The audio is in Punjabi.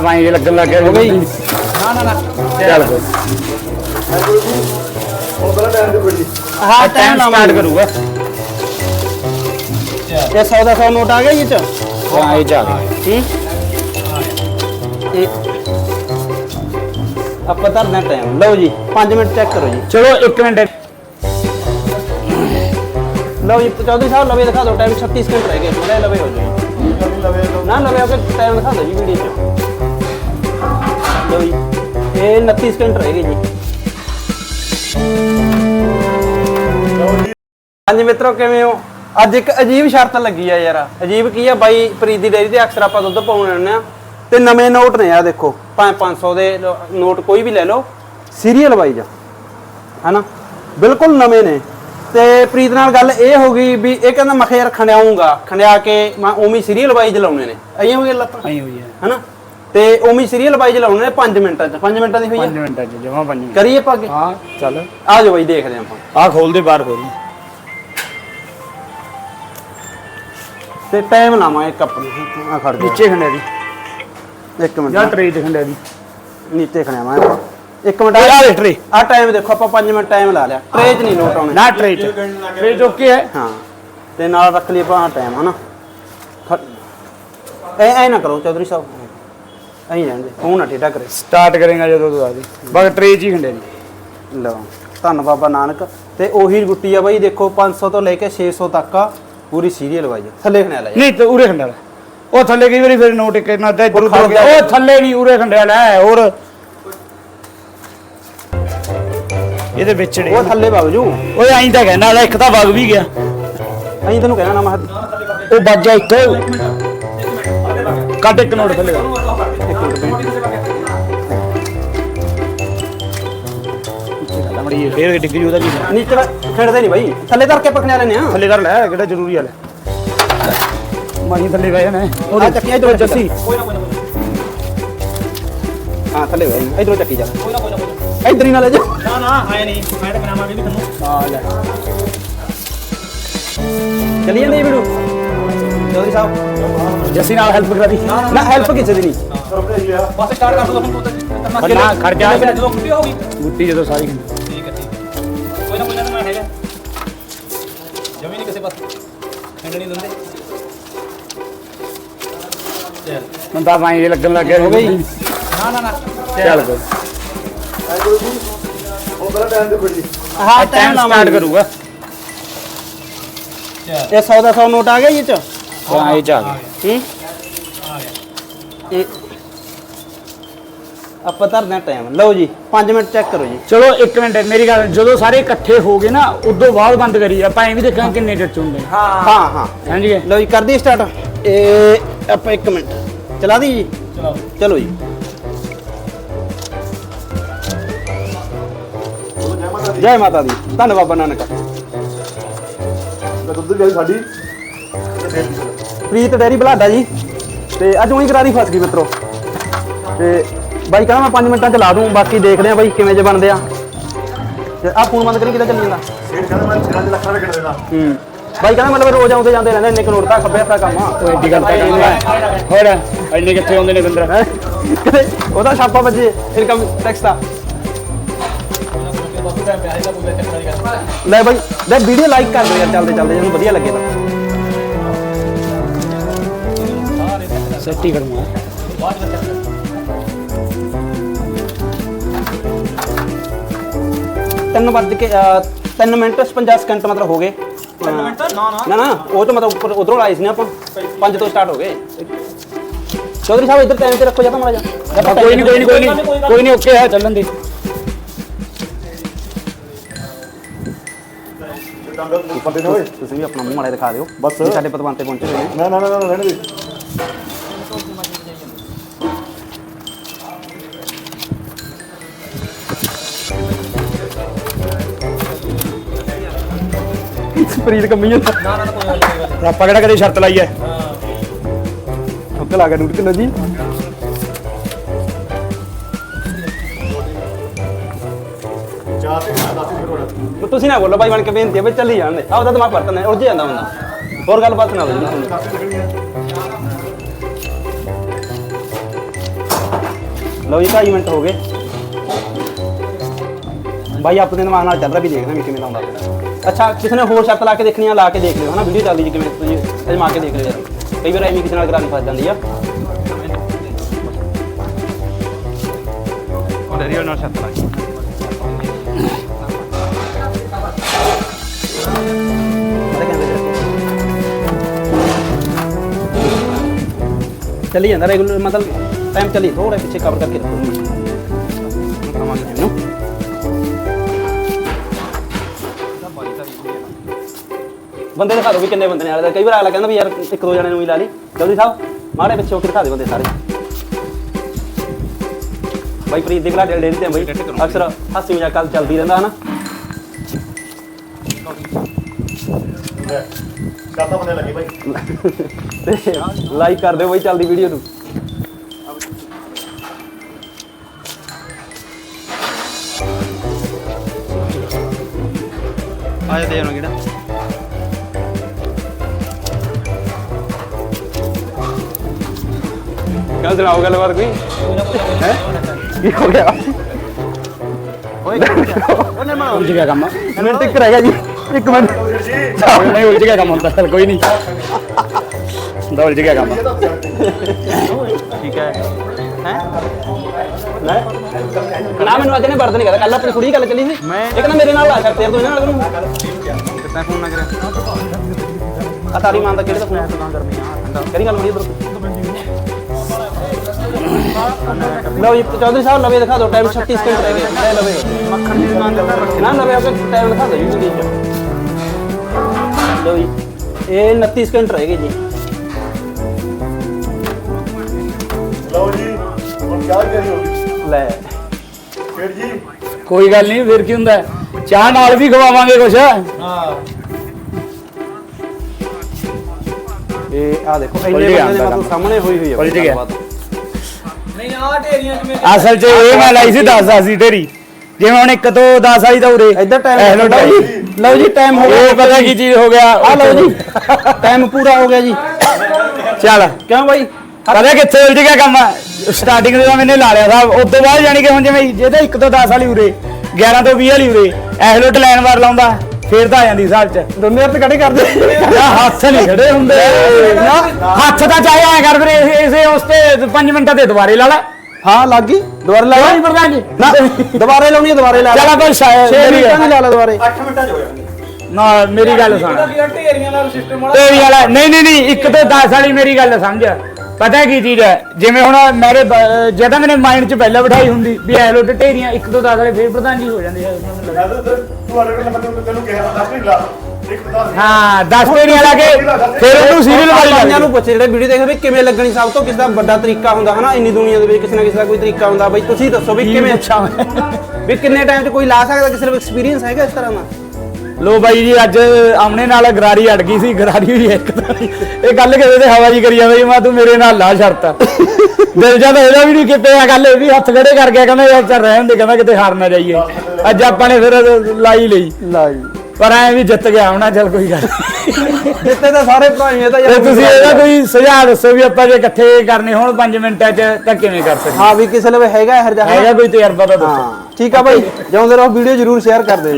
ਮਾਈ ਜੇ ਲੱਗਣ ਲੱਗ ਗਿਆ ਹੋ ਗਈ ਨਾ ਨਾ ਨਾ। ਚੱਲ। ਕੋਈ ਹਾਂ ਟਾਈਮ ਸਟਾਰਟ ਕਰੂਗਾ। ਇਹ 100 ਦਾ 100 ਨੋਟ ਆ ਗਿਆ ਇਹ ਚ? ਹਾਂ ਇਹ ਜਾ ਗਿਆ। ਠੀਕ ਇਹ ਆਪਾਂ ਧਰਨਾ ਟਾਈਮ ਲਓ ਜੀ 5 ਮਿੰਟ ਚੈੱਕ ਕਰੋ ਜੀ। ਚਲੋ 1 ਮਿੰਟ। ਲਓ ਜੀ ਚੌਧਰੀ ਸਾਹਿਬ ਲਵੇ ਦਿਖਾ ਦਿਓ ਟਾਈਮ 36 ਸਕਿੰਟ ਰਹਿ ਗਏ। ਮਰੇ ਲਵੇ ਹੋ ਜਾਓ। ਨਾ ਲਵੇ ਹੋ ਕੇ ਟਾਈਮ ਦਿਖਾ ਦਿਓ ਜੀ ਵੀਡੀਓ 'ਚ। ਲਓ ਜੀ। ਇਹ 29 ਸਕਿੰਟ ਰਹਿ ਗਏ ਜੀ। ਹਾਂਜੀ ਮਿੱਤਰੋ ਕਿਵੇਂ ਹੋ? ਅੱਜ ਇੱਕ ਅਜੀਬ ਸ਼ਰਤ ਲੱਗੀ ਆ ਯਾਰ। ਅਜੀਬ ਕੀ ਆ? ਬਾਈ ਪ੍ਰੀਤ ਦੀ ਡੇਰੀ ਤੇ ਅਕਸਰ ਆਪਾਂ ਦੁੱਧ ਪਾਉਣੇ ਹੁੰਦੇ ਆ ਤੇ ਨਵੇਂ ਨੋਟ ਨੇ ਆ ਦੇਖੋ। 500 ਦੇ ਨੋਟ ਕੋਈ ਵੀ ਲੈ ਲਓ। ਸੀਰੀਅਲ ਵਾਈਜ਼ ਹਨਾ? ਬਿਲਕੁਲ ਨਵੇਂ ਨੇ। ਤੇ ਪ੍ਰੀਤ ਨਾਲ ਗੱਲ ਇਹ ਹੋ ਗਈ ਵੀ ਇਹ ਕਹਿੰਦਾ ਮੈਂ ਯਾਰ ਖੰਡਿਆਉਂਗਾ। ਖੰਡਿਆ ਕੇ ਮੈਂ ਉਵੇਂ ਸੀਰੀਅਲ ਵਾਈਜ਼ ਲਾਉਣੇ ਨੇ। ਆਈਆਂ ਹੋਈਆਂ ਲੱਤਾਂ? ਆਈ ਹੋਈ ਹੈ ਹਨਾ? ਤੇ ਉਵੇਂ ਸੀਰੀਅਲ ਵਾਈਜ਼ ਲਾਉਣੇ ਨੇ 5 ਮਿੰਟਾਂ ਚ। 5 ਮਿੰਟਾਂ ਦੀ ਹੋਈ 5 ਆ ਮਿੰਟਾਂ ਚ ਜਮਾ 5 ਮਿੰਟ। ਕਰੀਏ ਆਪਾਂ ਅੱਗੇ? ਹਾਂ ਚੱਲ। ਆ ਜਾਓ ਬਾਈ ਦੇਖਦੇ ਹਾਂ ਆਪਾਂ। ਆ ਖੋਲ ਦੇ ਬਾਹਰ ਖੋਲ ਤੇ ਟਾਈਮ ਲਾਵਾਂ ਇੱਕ ਆਪਣੀ। ਆ ਖੜ ਜਾ। ਨੀਚੇ ਖੰਡਿਆ ਦੀ। ਇੱਕ ਮਿੰਟ। ਜਾਂ ਟਰੇ ਤੇ ਖੰਡਿਆ ਦੀ। ਨੀਚੇ ਖੜਿਆ ਮੈਂ। ਇੱਕ ਮਿੰਟ ਆ ਦੇ tray। ਆ ਟਾਈਮ ਦੇਖੋ ਆਪਾਂ 5 ਮਿੰਟ ਟਾਈਮ ਲਾ ਲਿਆ। ਟਰੇ 'ਚ ਨਹੀਂ ਲੋਟ ਆਉਣੇ। ਨਾ ਟਰੇ ਚ। ਟਰੇ ਜੋ ਕੀ ਹੈ। ਹਾਂ। ਤੇ ਨਾਲ ਰੱਖ ਲਈ ਆਪਾਂ ਟਾਈਮ ਹਨਾ? ਐ ਐ ਨਾ ਕਰੋ ਚੌਧਰੀ ਸਾਹਿਬ। ਐਂ ਰਹਿੰਦੇ ਫੋਨ ਨਾ ਟੇਡਾ ਕਰੇ। ਸਟਾਰਟ ਕਰੇਗਾ ਜਦੋਂ ਤੂੰ ਆ ਦੀ ਬਸ ਟਰੇ ਚ ਹੀ ਖੰਡਿਆ ਦੀ ਲਓ ਧੰਨ ਬਾਬਾ ਨਾਨਕ। ਤੇ ਉਹੀ ਗੁੱਟੀ ਆ ਬਾਈ ਦੇਖੋ 500 ਤੋਂ ਲੈ ਕੇ 600 ਤੱਕ ਆ। ਪੂਰੀ ਸੀਰੀਅਲ ਵਾਈਜ਼ ਥੱਲੇ ਖਣਿਆ ਲੈ ਨਹੀਂ ਤੇ ਉਰੇ ਖੰਡਿਆ ਲੈ। ਉਹ ਥੱਲੇ ਕਈ ਵਾਰੀ ਫਿਰ ਨੋਟ ਇੱਕ ਨਾ ਤੇ ਉਹ ਖੜ ਗਿਆ। ਉਹ ਥੱਲੇ ਨਹੀਂ ਉਰੇ ਖੰਡਿਆ ਲੈ ਹੋਰ। ਇਹਦੇ ਵਿੱਚ ੜੇ ਉਹ ਥੱਲੇ ਵਗ ਜੂ। ਓਏ ਐਂ ਤਾਂ ਕਹਿਣਾ ਲੈ ਇੱਕ ਤਾਂ ਵਗ ਵੀ ਗਿਆ। ਐਂ ਤੈਨੂੰ ਕਹਿਣਾ ਨਾ ਮੈਂ ਉਹ ਵੱਜਿਆ ਇੱਕ। ਕੱਢ ਇੱਕ ਨੋਟ ਥੱਲੇ ਮੜੀ ਫੇਰ ਡਿੱਗ ਜੂ ਉਹਦਾ ਕੀ ਨੀਚੇ ਖੜਦੇ ਨਹੀਂ ਬਾਈ। ਥੱਲੇ ਧਰ ਕੇ ਪਕੜਿਆ ਲੈਨੇ ਆ। ਥੱਲੇ ਕਰ ਲੈ ਕਿਹੜਾ ਜ਼ਰੂਰੀ ਆ ਲੈ। ਮਾਹੀ ਥੱਲੇ ਬਹਿ ਜਾਣਾ। ਆ ਚੱਕੀਆਂ ਇਧਰੋਂ ਜੱਸੀ। ਹਾਂ ਥੱਲੇ ਵੇ ਇਧਰੋਂ ਚੱਕੀ ਜਾ। ਇਧਰ ਹੀ ਨਾ ਲੈ ਜਾ। ਨਾ ਨਾ ਆਇਆ ਨਹੀਂ। ਮੈਂ ਤਾਂ ਬਣਾਵਾਂਗੇ ਵੀ ਤੈਨੂੰ। ਆ ਲੈ। ਚਲੀ ਜਾਂਦੀ ਵੀਡੀਓ ਚੌਧਰੀ ਸਾਹਿਬ। ਜੱਸੀ ਨਾਲ ਹੈਲਪ ਕਰਾ ਦੀ। ਨਾ ਹੈਲਪ ਕਿਸੇ ਦੀ? ਨਹੀਂ ਬਸ ਸਟਾਰਟ ਕਰ ਦੋ। ਹੁਣ ਤੂੰ ਤਾਂ ਨਾ ਖੜ ਜਾ। ਗੁੱਟੀ ਜਦੋਂ ਸਾਰੀ ਖੰਡ ਨਹੀਂ ਦਿੰਦੇ। ਚੱਲ। ਬੰਦਾ ਮਾਈ ਜੇ ਲੱਗਣ ਲੱਗ ਗਿਆ ਹੋ ਗਈ ਨਾ ਨਾ ਨਾ। ਚੱਲ ਕੋਈ ਹਾਂ ਟਾਈਮ ਸਟਾਰਟ ਕਰੂਗਾ। ਚੱਲ। ਇਹ 100 ਦਾ 100 ਨੋਟ ਆ ਗਿਆ ਇਹ ਚ? ਹਾਂ ਇਹ ਜਾ ਗਿਆ। ਹੂੰ? ਆ ਗਿਆ। ਇਹ ਆਪਾਂ ਧਰਨਾ ਟਾਈਮ ਲਓ ਜੀ 5 ਮਿੰਟ ਚੈੱਕ ਕਰੋ ਜੀ। ਚਲੋ 1 ਮਿੰਟ ਮੇਰੀ ਗੱਲ ਜਦੋਂ ਸਾਰੇ ਇਕੱਠੇ ਹੋ ਗਏ ਨਾ ਉਦੋਂ ਬਾਅਦ ਬੰਦ ਕਰੀ ਆਪਾਂ ਐਂ ਵੀ ਦੇਖਾਂ ਕਿੰਨੇ ਟੱਚ ਹੁੰਦੇ ਹਾਂ। ਹਾਂ ਸਮਝ ਗਏ ਲਓ ਜੀ ਕਰ ਦੀ ਸਟਾਰਟ ਇਹ ਆਪਾਂ 1 ਮਿੰਟ। ਚਲਾ ਦੀ ਜੀ? ਚਲੋ ਚਲੋ ਜੀ। ਜੈ ਮਾਤਾ ਦੀ। ਧੰਨ ਬਾਬਾ ਨਾਨਕ। ਦੁੱਧ ਗਈ ਸਾਡੀ। ਪ੍ਰੀਤ ਡੈਰੀ ਬਲਾਡਾ ਜੀ। ਤੇ ਅੱਜ ਉਹੀ ਕਰਾਰੀ ਫਸ ਗਈ ਮਿੱਤਰੋ। ਤੇ ਬਾਈ ਕਹਿੰਦਾ ਮੈਂ 5 ਮਿੰਟਾਂ ਚ ਲਾ ਦੂੰ ਬਾਕੀ ਦੇਖਦੇ ਆ ਬਾਈ ਕਿਵੇਂ ਜੇ ਬਣਦੇ ਆ। ਤੇ ਆ ਫੋਨ ਬੰਦ ਕਰੀ ਕਿੱਦਾਂ ਚੱਲੀ ਜਾਂਦਾ ਸੇਠ ਕਹਿੰਦਾ ਮੈਂ 6 ਲੱਖ ਰੁਪਏ ਦੇਣਾ। ਹੂੰ। ਬਾਈ ਕਹਿੰਦਾ ਮਤਲਬ ਰੋਜ਼ ਆਉਂਦੇ ਜਾਂਦੇ ਰਹਿੰਦੇ ਇੰਨੇ ਕਰੋੜ ਦਾ ਖੱਬੇ ਹੱਥਾ ਕੰਮ ਆ। ਉਹ ਐਡੀ ਗੱਲ ਤਾਂ ਕਰਨਾ ਹੋਰ ਇੰਨੇ ਕਿੱਥੇ ਆਉਂਦੇ ਨੇ ਬੰਦਰ? ਉਹਦਾ ਛਾਪਾ ਵੱਜੇ ਇਨਕਮ ਟੈਕਸ ਦਾ। ਕੋਈ ਨਹੀਂ ਲੈ ਬਾਈ ਲੈ ਵੀਡੀਓ ਲਾਈਕ ਕਰ ਯਾਰ ਚੱਲਦੇ ਚੱਲਦੇ ਜਿਹਨੂੰ ਵਧੀਆ ਲੱਗੇ ਤਾਂ। ਸੱਟੀ ਕਰੂੰਗਾ ਬਾਅਦ ਵਿੱਚ ਚੱਕਰ ਤਿੰਨ ਵੱਜ ਕੇ 3 ਮਿੰਟ 55 ਸਕਿੰਟ ਮਤਲਬ ਹੋ ਗਏ। ਤਿੰਨ ਮਿੰਟ? ਨਾ ਨਾ। ਨਾ ਨਾ ਉਹ ਤਾਂ ਮਤਲਬ ਉੱਪਰ ਉਧਰੋਂ ਆਏ ਸੀ ਨਾ ਆਪਾਂ। 5 ਤੋਂ ਸਟਾਰਟ ਹੋ ਗਏ। ਚੌਧਰੀ ਸਾਹਿਬ ਇੱਧਰ ਟਾਈਮ ਤੇ ਰੱਖੋ ਜਾਂ ਤਾਂ ਮਾੜਾ ਜਾ ਕੋਈ ਨਹੀਂ ਕੋਈ ਨਹੀਂ ਕੋਈ ਨਹੀਂ। ਕੋਈ ਨਹੀਂ ਓਕੇ ਹੈ ਚੱਲਣ ਦੇ। ਫੱਟੇ ਨੇ ਓਏ ਤੁਸੀਂ ਵੀ ਆਪਣਾ ਮੂੰਹ ਮਾੜਾ ਦਿਖਾ ਦਿਓ। ਬਸ। ਵੀ ਸਾਡੇ ਪਤਵੰਤੇ ਪਹੁੰਚੇ ਹੋਏ ਨੇ। ਨਾ ਨਾ ਨਾ ਨਾ ਰਹਿਣ ਦੇ। ਫਰੀਦ ਕੰਮੀ ਜਾਂਦਾ ਨਾ ਨਾ ਕੋਈ ਗੱਲ ਨਹੀਂ ਕੋਈ ਗੱਲ ਆਪਾਂ ਕਿਹੜਾ ਕਦੇ ਸ਼ਰਤ ਲਾਈ ਐ? ਹਾਂ। ਠੁੱਕ ਲਾ ਗਿਆ ਡੂਟ ਕਿਲੋ ਜੀ ਚਾਰ ਤੇ 10 ਫਿਰ ਹੋਣਾ। ਤੁਸੀਂ ਨਾ ਬੋਲੋ ਬਾਈ ਬਣ ਕੇ ਬੇਨਤੀ ਹੈ ਵੀ ਚੱਲੀ ਜਾਣ ਦੇ। ਆਹ ਉਹਦਾ ਦਿਮਾਗ ਵਰਤਣਾ ਉਲਝ ਜਾਂਦਾ ਹੁੰਦਾ ਹੋਰ ਗੱਲਬਾਤ ਨਾ ਹੋਵੇ ਜੀ ਤੁਹਾਨੂੰ 10 ਲੱਗਣੀ ਹੈ ਲਓ ਜੀ 2.5 ਮਿੰਟ ਹੋ ਗਏ। ਬਾਈ ਆਪਣੇ ਦਿਮਾਗ ਨਾਲ ਚੱਲ ਰਿਹਾ ਵੀ ਦੇਖਣਾ ਵੀ ਕਿਵੇਂ ਲਾਉਂਦਾ ਪਿਆ ਅੱਛਾ ਕਿਸੇ ਨੇ ਹੋਰ ਸ਼ਰਤ ਲਾ ਕੇ ਦੇਖਣੀ ਆ ਲਾ ਕੇ ਦੇਖ ਲਿਓ ਹਨਾ ਵੀਡੀਓ ਚੱਲਦੀ ਜੀ ਕਿਵੇਂ ਤੁਸੀਂ ਅਜਮਾ ਕੇ ਦੇਖ ਲਿਓ ਯਾਰ ਕਈ ਵਾਰ ਐਵੇਂ ਕਿਸੇ ਨਾਲ ਗਰਾਰੀ ਫਸ ਜਾਂਦੀ ਆ ਉਹ ਡਰੀ ਨਾਲ ਸ਼ਰਤ ਲਾ ਕੇ ਪਤਾ ਕਹਿੰਦੇ ਚੱਲੀ ਜਾਂਦਾ ਬੰਦੇ ਦਿਖਾ ਦਿਓ ਵੀ ਕਿੰਨੇ ਬੰਦੇ ਨੇ ਹਾਲੇ ਕਈ ਵਾਰ ਅਗਲਾ ਕਹਿੰਦਾ ਵੀ ਯਾਰ ਇੱਕ ਦੋ ਜਣੇ ਨੂੰ ਹੀ ਲਾ ਲਈ। ਜਲਦੀ ਸਾਹਿਬ ਮਾੜੇ ਪਿੱਛੇ ਹੋ ਕੇ ਦਿਖਾ ਦੇ ਬੰਦੇ ਸਾਰੇ। ਬਾਈ ਪ੍ਰੀਤ ਦੇ ਘਰ ਡੇਰੀ ਤੇ ਆ ਬਾਈ। ਅਕਸਰ ਹਾਸੀ ਮਜ਼ਾਕ ਕੱਲ ਚੱਲਦੀ ਰਹਿੰਦਾ, ਹਨਾ? ਲੈ ਬੰਦੇ ਲੱਗੀ ਭਾਈ ਤੇ ਲਾਈਕ ਕਰ ਦਿਓ ਬਾਈ, ਚੱਲਦੀ ਵੀਡੀਓ ਨੂੰ। ਆਇਆ ਦੇ ਉਹਨਾਂ ਕਿਹੜਾ? ਕੱਲ ਸੁਣਾਓ ਗੱਲਬਾਤ ਕੋਈ? ਹੈ? ਕੀ ਹੋ ਗਿਆ? ਉਲਝ ਗਿਆ ਕੰਮ। ਮਿੰਟ ਇੱਕ ਰਹਿ ਗਿਆ ਜੀ। ਇੱਕ ਮਿੰਟ। ਨਹੀਂ ਉਲਝ ਗਿਆ ਕੰਮ ਹੁੰਦਾ ਚੱਲ ਕੋਈ ਨਹੀਂ। ਦਾ ਉਲਝ ਗਿਆ ਕੰਮ। ਠੀਕ ਹੈ। ਹੈ? ਲੈ। ਨਾ ਮੈਨੂੰ ਅੱਜ ਨੇ ਵਰਦ ਨਹੀਂ ਕਰਦਾ ਕੱਲ ਆਪਣੀ ਕੁੜੀ ਗੱਲ ਚੱਲੀ ਸੀ। ਇੱਕ ਨਾ ਮੇਰੇ ਨਾਲ ਲਾ ਸਕਦੇ ਆ ਤੂੰ ਇਹਨਾਂ ਨਾਲ ਕਰੂੰ। ਕਿੱਦਾਂ ਫੋਨ ਨਾ ਕਰਿਆ ਆ ਤਾਰੀ ਮਾਨ ਦਾ ਕਿਹੜੇ ਦਾ ਫੋਨ? ਹੈ ਤਾਂ ਕਰਨੀ ਆ ਕਰੀ ਗੱਲ ਬੜੀ ਬਰੋ ਲਓ ਜੀ ਚੌਧਰੀ ਸਾਹਿਬ ਲਵੇ ਦਿਖਾ ਦਿਓ ਟਾਈਮ 36 ਸਕਿੰਟ ਰਹਿ ਗਏ। ਲੈ ਲਵੇ ਮੱਖਣ ਦੀ ਦੁਕਾਨ ਤੇ ਰੱਖਣਾ ਲਵੇ ਆਪੇ ਟਾਈਮ ਦਿਖਾ ਦਿਓ ਜੀ ਲਓ ਜੀ ਇਹ 29 ਸਕਿੰਟ ਰਹਿ ਗਏ ਜੀ। ਲਓ ਜੀ ਹੁਣ ਚਾਹ ਕਰੀ ਹੋਗੀ ਲੈ। ਫਿਰ ਜੀ? ਕੋਈ ਗੱਲ ਨਹੀਂ ਫਿਰ ਕੀ ਹੁੰਦਾ? ਹੈ? ਚਾਹ ਨਾਲ ਵੀ ਖਵਾਵਾਂਗੇ ਕੁਛ। ਇਹ ਆ ਦੇਖੋ ਇੰਨੇ ਬੰਦੇ ਦੇ ਮਤਲਬ ਸਾਹਮਣੇ ਹੋਈ ਹੋਈ ਹੈ ਗਿਆ। ਗੱਲਬਾਤ। ਅਸਲ 'ਚ ਇਹ ਮੈਂ ਲਾਈ ਸੀ 10 10 ਦੀ ਢੇਰੀ। ਜਿਵੇਂ ਹੁਣ ਇੱਕ ਤੋਂ 10 ਵਾਲੀ ਤਾਂ ਉਰੇ। ਇੱਧਰ ਟਾਈਮ ਇਹ ਲਓ ਜੀ। ਜੀ। ਲਓ ਜੀ ਟਾਈਮ ਹੋ ਗਿਆ। ਇਹ ਪਤਾ ਕੀ ਚੀਜ਼ ਹੋ ਗਿਆ? ਆ ਲਓ ਜੀ। ਟਾਈਮ ਪੂਰਾ ਹੋ ਗਿਆ ਜੀ। ਚੱਲ। ਕਿਉਂ ਬਾਈ? ਪਤਾ ਕਿੱਥੇ ਉਲਝ ਗਿਆ ਕੰਮ? ਸਟਾਰਟਿੰਗ ਦੇ ਤਾਂ ਮੈਨੇ ਲਾ ਲਿਆ ਸਾਹਿਬ ਉਸ ਤੋਂ ਬਾਅਦ ਜਾਣੀ ਕਿ ਹੁਣ ਜਿਵੇਂ ਜਿਹਦੇ 1 ਤੋਂ 10 ਵਾਲੀ ਉਰੇ 11 ਤੋਂ 20 ਵਾਲੀ ਉਰੇ ਐਹਲੋਟ ਲਾਈਨ ਵਾਰ ਲਾਉਂਦਾ। ਫੇਰ ਤਾਂ ਆ ਜਾਂਦੀ ਸਾਲ ਚ। ਦੋਨੇ ਹੱਥ ਕੱਢੇ ਕਰਦੇ। ਨਾ ਹੱਥ ਨਹੀਂ ਖੜੇ ਹੁੰਦੇ। ਨਾ ਹੱਥ ਤਾਂ ਚਾਹੇ ਆਇਆ ਕਰ ਇਹ- ਇਸੇ ਉਸ ਤੇ 5 ਮਿੰਟਾਂ ਤੇ ਦੁਬਾਰੇ ਲਾ ਲੈ। ਹਾਂ ਲੱਗ ਗਈ। ਦੁਬਾਰਾ ਲਾ ਨਹੀਂ ਪ੍ਰਧਾਨ ਜੀ? ਨਾ ਦੁਬਾਰੇ ਲਾਉਣੀ ਹੈ ਦੁਬਾਰੇ ਲਾ ਚਲ ਆਪਾਂ ਸ਼ਾਇਦ 6 ਮੇਰੀ ਲਾ ਲਾ ਦੁਬਾਰੇ। 8 ਮਿੰਟਾਂ ਚ ਹੋ ਜਾਣਗੇ। ਨਾ ਮੇਰੀ ਗੱਲ ਸੁਣ। ਢੇਰੀਆਂ ਨਾਲ ਸਿਸਟਮ ਤੇਰੀ ਵਾਲਾ ਨਹੀਂ ਨਹੀਂ ਨਹੀਂ ਇੱਕ ਤੋਂ 10 ਵਾਲੀ ਮੇਰੀ ਗੱਲ ਸਮਝ। ਪਤਾ ਕੀ ਚੀਜ਼ ਹੈ? ਜਿਵੇਂ ਹੁਣ ਮੇਰੇ ਬ- ਜੇ ਤਾਂ ਮੇਰੇ ਮਾਈਂਡ 'ਚ ਪਹਿਲਾਂ ਬਿਠਾਈ ਹੁੰਦੀ ਵੀ ਐਲੋ ਢੇਰੀਆਂ ਇੱਕ ਤੋਂ 10 ਵਾਲੇ ਫੇਰ ਪ੍ਰਧਾਨ ਜੀ ਹੋ ਜਾਂਦੇ ਆ। ਮੈਨੂੰ ਲੱਗਦਾ। ਮੈਂ ਤਾਂ ਤੂੰ ਅਰੇ ਕੋਲ ਮੈਨੂੰ ਤੈਨੂੰ ਕਿਹਾ ਦੱਸ ਨਹੀਂ ਲਾ ਇੱਕ ਤਾਂ ਹਾਂ 10 ਢੇਰੀਆਂ ਲਾ ਕੇ ਫਿਰ ਉਹਨੂੰ ਸੀਰੀਅਲ ਵਾਲੀ ਪੰਜਾਂ ਲੱਗਦੀ ਨੂੰ ਪੁੱਛੇ ਜਿਹੜੇ ਵੀਡੀਓ ਦੇਖਦੇ ਵੀ ਕਿਵੇਂ ਲੱਗਣੀ ਸਭ ਤੋਂ ਕਿਸੇ ਦਾ ਵੱਡਾ ਤਰੀਕਾ ਹੁੰਦਾ ਹਨਾ? ਇੰਨੀ ਦੁਨੀਆ ਦੇ ਵਿੱਚ ਕਿਸੇ ਨਾ ਕਿਸੇ ਦਾ ਕੋਈ ਤਰੀਕਾ ਹੁੰਦਾ। ਬਈ ਤੁਸੀਂ ਦੱਸੋ ਵੀ ਕਿਵੇਂ ਅੱਛਾ ਵੀ ਕਿੰਨੇ ਟਾਈਮ 'ਚ ਕੋਈ ਲਾ ਸਕਦਾ ਕਿਸੇ ਨੂੰ ਐਕਸਪੀਰੀਅੰਸ ਹੈਗਾ ਇਸ ਤਰ੍ਹਾਂ ਦਾ? ਲੋ ਬਾਈ ਜੀ ਅੱਜ ਆਮਣੇ ਨਾਲ ਗਰਾਰੀ ਅੜ ਗਈ ਸੀ ਗਰਾਰੀ ਹੋਈ ਇੱਕ ਇਹ ਗੱਲ ਕਿਤੇ ਤੇ ਹਵਾ ਜੀ ਕਰੀ ਜਾਂਦੀ ਮੈਂ ਤੂੰ ਮੇਰੇ ਨਾਲ ਲਾ ਸ਼ਰਤ। ਦਿਲ ਜਦ ਇਹਦਾ ਵੀ ਨਹੀਂ ਕਿਤੇ ਆ ਗੱਲ ਇਹ ਵੀ ਹੱਥ ਖੜੇ ਕਰ ਗਿਆ ਕਹਿੰਦਾ ਯਾਰ ਚੱਲ ਰਹਿਣ ਦੇ ਕਹਿੰਦਾ ਕਿਤੇ ਹਾਰ ਨਾ ਜਾਈਏ। ਅੱਜ ਆਪਾਂ ਨੇ ਫਿਰ ਲਾਈ ਲਈ। ਲਾ ਜੀ ਪਰ ਐ ਵੀ ਜਿੱਤ ਗਿਆ ਹੋਣਾ ਚੱਲ ਕੋਈ ਗੱਲ। ਜਿੱਤੇ ਤਾਂ ਸਾਰੇ ਭਰਾ ਹੀ ਆ ਤਾਂ ਤੇ ਤੁਸੀਂ ਇਹਦਾ ਕੋਈ ਸੁਝਾਅ ਦੱਸੋ ਵੀ ਆਪਾਂ ਜੇ ਇਕੱਠੇ ਕਰਨੇ ਹੋਣ 5 ਮਿੰਟਾਂ 'ਚ ਤਾਂ ਕਿਵੇਂ ਕਰ ਸਕਦੇ ਹਾਂ ਵੀ ਕਿਸੇ ਲਵੇ ਹੈਗਾ ਇਹੋ ਜਿਹਾ ਹਨਾ? ਹੈਗਾ ਕੋਈ ਤਜਰਬਾ ਤਾਂ ਦੱਸੋ। ਠੀਕ ਆ ਭਾਈ ਜਿਉਂਦੇ ਰਹੋ ਵੀਡੀਓ ਜਰੂਰ ਸ਼ੇਅਰ ਕਰ ਦਿਓ ਜੀ।